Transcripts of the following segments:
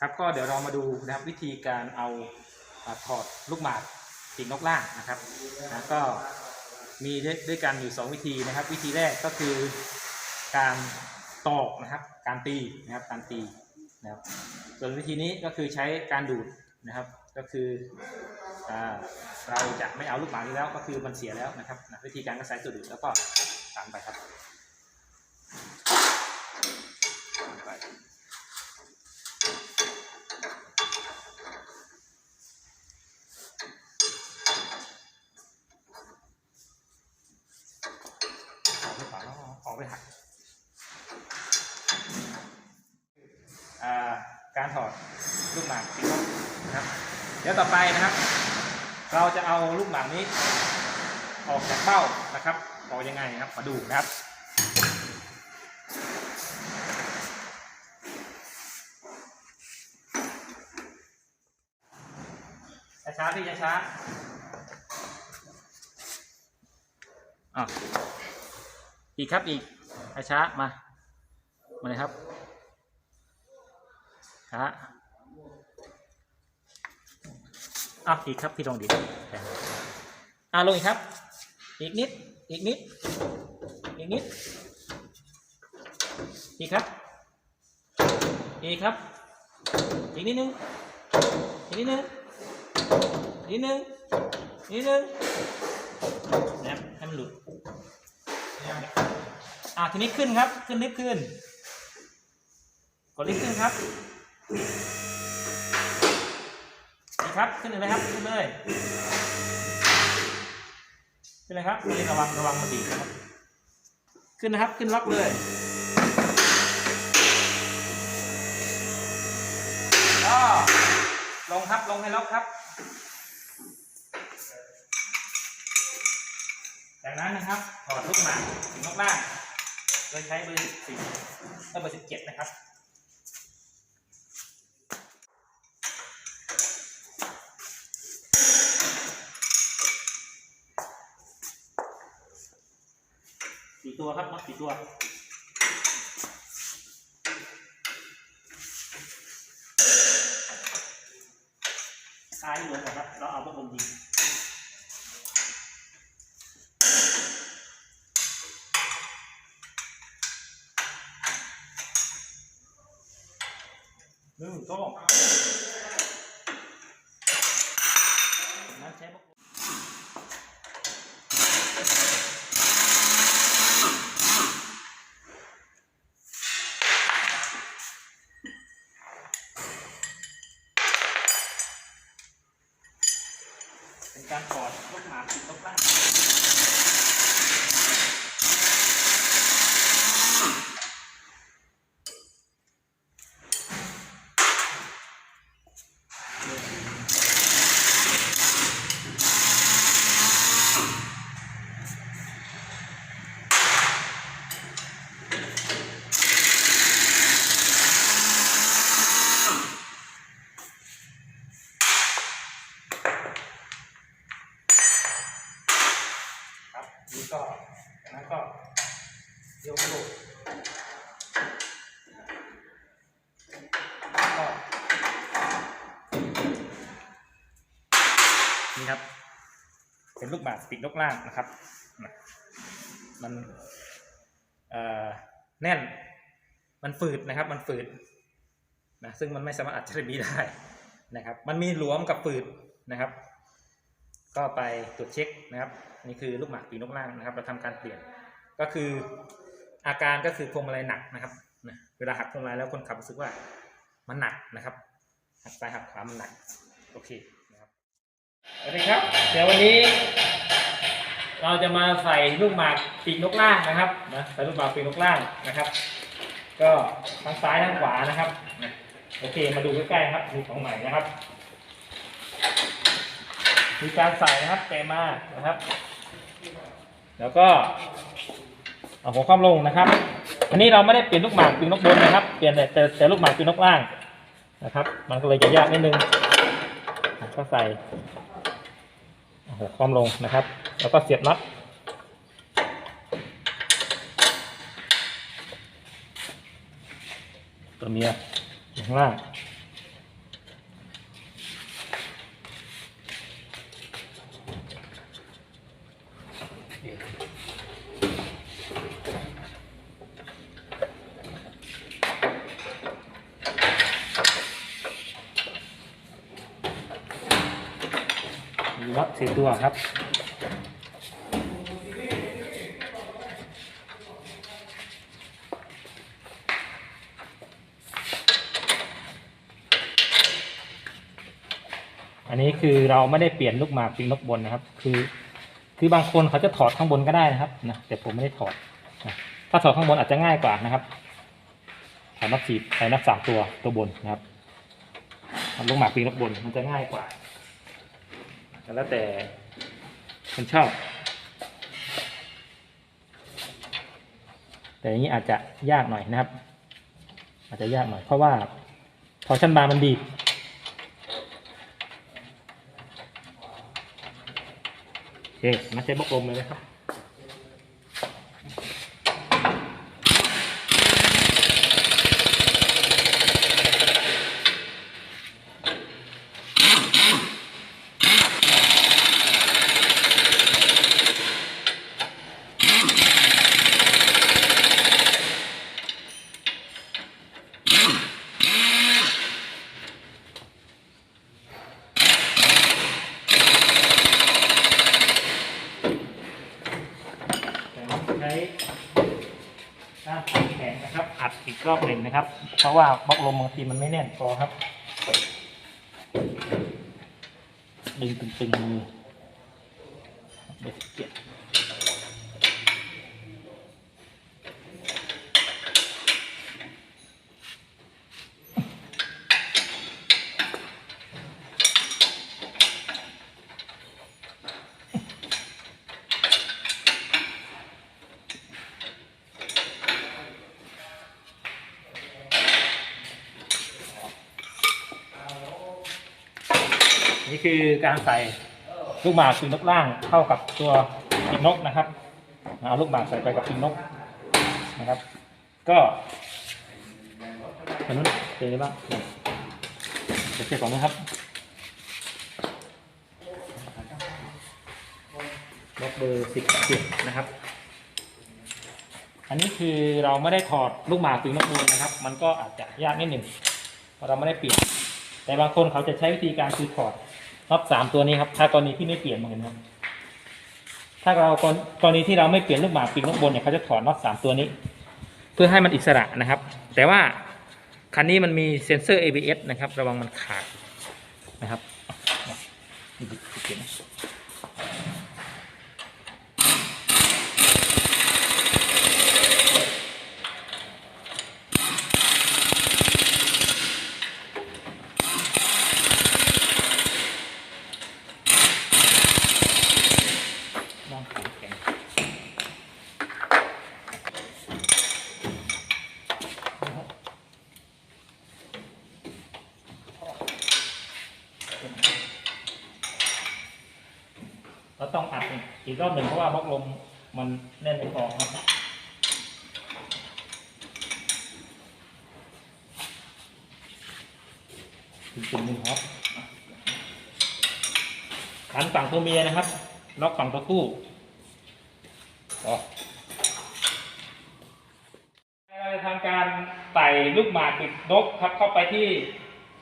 ครับก็เดี๋ยวเรามาดูนะครับวิธีการเอาถอดลูกหมากปีกนกล่างนะครับนะก็มีด้วยกันอยู่ 2 วิธีนะครับ วิธีแรกก็คือการตอกนะครับ การตีนะครับการตีนะครับ ส่วนวิธีนี้ก็คือใช้การดูดนะครับ ก็คืออเราจะไม่เอาลูกหมากนี้แล้วก็คือมันเสียแล้วนะครับนะวิธีการก็ใช้ตัวดูดแล้วก็ตามไปครับตามไป ออกไปฝาแล้วออก ไปหักาการถอดลูกหมากปีกนกนะครับ เดี๋ยวต่อไปนะครับ เราจะเอาลูกหมากนี้ ออกจากเบ้านะครับออกยังไงนะครับมาดูนะครับช้าๆพี่ช้าๆอะอีกครับอีก อช้ามา มาเลยครับช้าอะอีกครับพี่ลองดีอะลงอีกครับ อีกนิด อีกนิด อีกนิด อีกครับ อีกครับ อีกนิดนึง อีกนิดนึงนิดนึงนิดนึงนะครับให้มันหลุด อ่าทีนี้ขึ้นครับ ขึ้นลิฟต์ขึ้น กดลิฟต์ขึ้นครับนี่ครับ ขึ้นเลยครับ ขึ้นเลยขึ้นเลยครับระวังระวังมันดีครับ ขึ้นนะครับ ขึ้นล็อกเลยก็ลงครับ ลงให้ล็อกครับ จากนั้นนะครับ ถอดลูกหมากถึงลูกล่าง ดยใช้เบอร์สี่ก็เบอร์สิบเจ็ดนะครับสี่ตัวครับน็อตสี่ตัวซ้ายลงนะครับ เราเอาพวกลมยิง หนึ่งสองนั้นใช้พวกเป็นการถอดลูกหมากติดลูกล่างครับนี่ก็จากนั้นก็ยกลูกก็ นี่ครับ เป็นลูกหมากปีกนกล่างนะครับ มันแน่น มันฝืดนะครับ มันฝืดนะซึ่งมันไม่สามารถอัดเทบีได้นะครับ มันมีหลวมกับฝืดนะครับ ก็ไปตรวจเช็คนะครับ นี่คือลูกหมากปีนกล่างนะครับ เราทำการเปลี่ยน ก็คืออาการก็คือพวงมาลัยหนักนะครับนะเวลาหักพวงมาลัยแล้วคนขับรู้สึกว่ามันหนักนะครับ หักซ้ายหักขวามันหนัก โอเค สวัสดีครับ เดี๋ยววันนี้ เราจะมาใส่ลูกหมากปีกนกล่างนะครับนะใส่ลูกหมากปีกนกล่างนะครับ ก็ทั้งซ้ายทั้งขวานะครับโอเคมาดูใกล้ๆครับดูของใหม่นะครับมีการใส่นะครับแกมานะครับ แล้วก็เอาหัวความลงนะครับ อันนี้เราไม่ได้เปลี่ยนลูกหมากปีนกบนนะครับ เปลี่ยนแต่แต่ลูกหมากปีนกล่างนะครับ มันก็เลยจะยากนิดนึงก็ใส่ หัวความลงนะครับ แล้วก็เสียบน็อตตัวเมียข้างล่าง มีน็อตสี่ตัวครับอันนี้คือเราไม่ได้เปลี่ยนลูกหมากเป็นลูกบนนะครับ คือคือบางคนเขาจะถอดข้างบนก็ได้นะครับนะแต่ผมไม่ได้ถอดนะถ้าถอดข้างบนอาจจะง่ายกว่านะครับใส่นับสีใส่นับสามตัวตัวบนนะครับลูกหมากปีนลูกบนมันจะง่ายกว่า แล้วแต่คนชอบ แต่อย่างนี้อาจจะยากหน่อยนะครับ อาจจะยากหน่อย เพราะว่าพอชั้นบาร์มันดีดโอเคมาใช้บล็อกลมเลยนะครับ ใช้ด้านของแข็งนะครับ อัดอีก รอบหนึ่งนะครับ เพราะว่าบล็อกลมบางทีมันไม่แน่นพอครับ ดึงตึงๆมือเด็ดเจ็บ นี่คือการใส่ลูกหมากปีกนกล่างเข้ากับตัวปีกนกนะครับเอาลูกหมากใส่ไปกับปีกนกนะครับ ก็อันนั้นเป็นไงบ้างเดี๋ยวเช็คก่อนนะครับบล็อกเบอร์สิบสิบนะครับ อันนี้คือเราไม่ได้ถอดลูกหมากปีกนกมูลนะครับ มันก็อาจจะยากนิดหนึ่งเพราะเราไม่ได้เปลี่ยนแต่บางคนเขาจะใช้วิธีการคือถอด น็อตสามตัวนี้ครับ ถ้ากรณีที่ไม่เปลี่ยนเหมือนกันไหมถ้าเรากรกรณีที่เราไม่เปลี่ยนลูกหมากปีกนกบนเนี่ยเขาจะถอดน็อตสามตัวนี้ เพื่อให้มันอิสระนะครับ แต่ว่าคันนี้มันมีเซ็นเซอร์ ABS นะครับ ระวังมันขาดนะครับนี่ดูเขียนนะด้านของแข็งเรา ต้องอัดอีกรอบหนึ่งเพราะว่าบล็อกลมมันแน่นไม่พอครับถึงจุดหนึ่งครับขันฝั่งตัวเมียนะครับ ล็อกฝั่งตัวผู้ต่อเราจะทำการใส่ลูกหมากปิดนกครับเข้าไปที่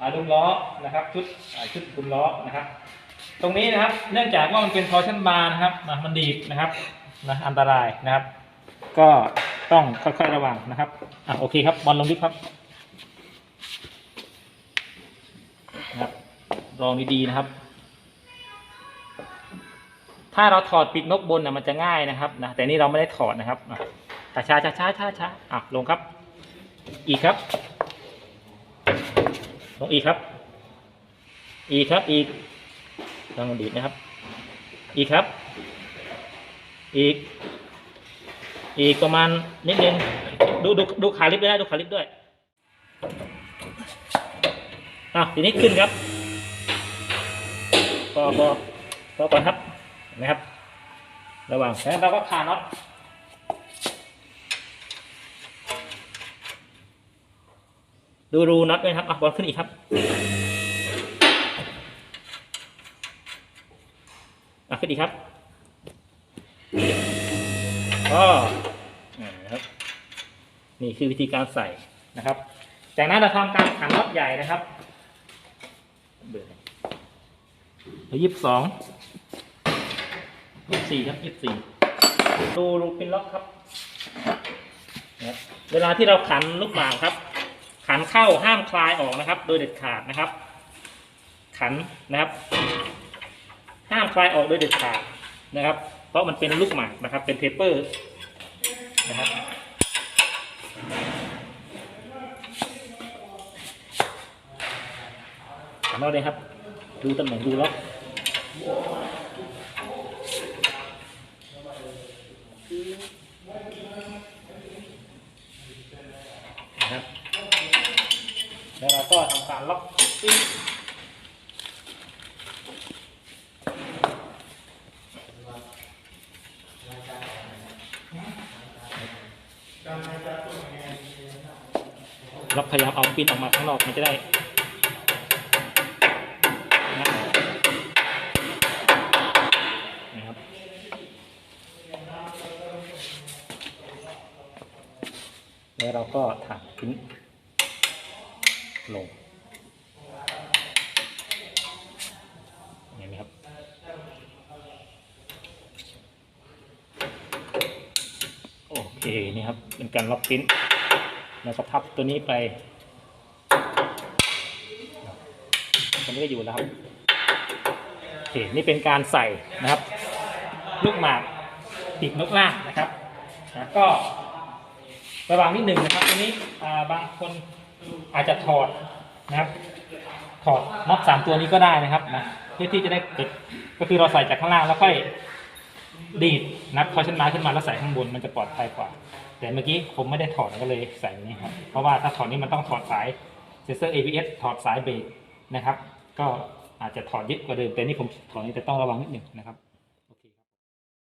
อ่าดุมล้อนะครับ ชุดอ่าชุดดุมล้อนะครับ ตรงนี้นะครับ เนื่องจากว่ามันเป็นทอร์ชันบาร์นะครับมันดีดนะครับนะอันตรายนะครับ ก็ต้องค่อยๆระวังนะครับอะโอเคครับบอลลงดิฟครับนะครับลองดีๆนะครับ ถ้าเราถอดปีกนกบนนะมันจะง่ายนะครับนะแต่นี่เราไม่ได้ถอดนะครับช้าช้าช้าช้าช้าช้าอะลงครับ อีกครับ ลงอีกครับ อีกครับอีก ต้องดีดนะครับ อีกครับ อีก อีกประมาณนิดนึงดูดูดูขาลิฟต์ด้วยนะดูขาลิฟต์ด้วยอะทีนี้ขึ้นครับพอพอพอก่อนครับเห็นะครับ ระหว่างแล้วเราก็คาน็อตดูรูน็อตด้วยครับอะบอลขึ้นอีกครับ อะขึ้นอีครับก็นะครับ นี่คือวิธีการใส่นะครับ จากนั้นเราทำการขันน็อตใหญ่นะครับ เบอร์ยี่สิบสองยี่สิบสี่ครับยี่สิบสี่ดูรูปินล็อกครับนะครับ เวลาที่เราขันลูกหมากครับ ขันเข้าห้ามคลายออกนะครับ โดยเด็ดขาดนะครับ ขันนะครับ ห้ามคลายออกโดยเด็ดขาดนะครับ เพราะมันเป็นลูกหมากนะครับ เป็นเทปเปอร์นะครับขันเอาเลยครับ ดูตำแหน่งดูล็อกนะครับ แล้วเราก็ทำการล็อก เราพยายามเอาปินออกมาข้างนอกมันจะได้นะครับ แล้วเราก็ถักปิ้นลงเห็นไหมครับ โอนี่ครับ เป็นการล็อกปิ้นแล้วก็พับตัวนี้ไปตัวนี้ก็อยู่แล้วครับโอเคนี่เป็นการใส่นะครับ ลูกหมากปีกนกล่างนะครับนะก็ระวังนิดหนึ่งนะครับ ตัวนี้บางคนอาจจะถอดนะครับถอดน็อตสามตัวนี้ก็ได้นะครับนะเพื่อที่จะได้เกิดก็คือเราใส่จากข้างล่างแล้วค่อย ดีดนับพอชั้นไม้ขึ้นมาแล้วใส่ข้างบนมันจะปลอดภัยกว่า แต่เมื่อกี้ผมไม่ได้ถอดก็เลยใส่นี้ครับ เพราะว่าถ้าถอดนี่มันต้องถอดสายเซนเซอร์ ABS ถอดสายเบรกนะครับ ก็อาจจะถอดยึดกว่าเดิมแต่นี่ผมถอดนี่แต่ต้องระวังนิดหนึ่งนะครับ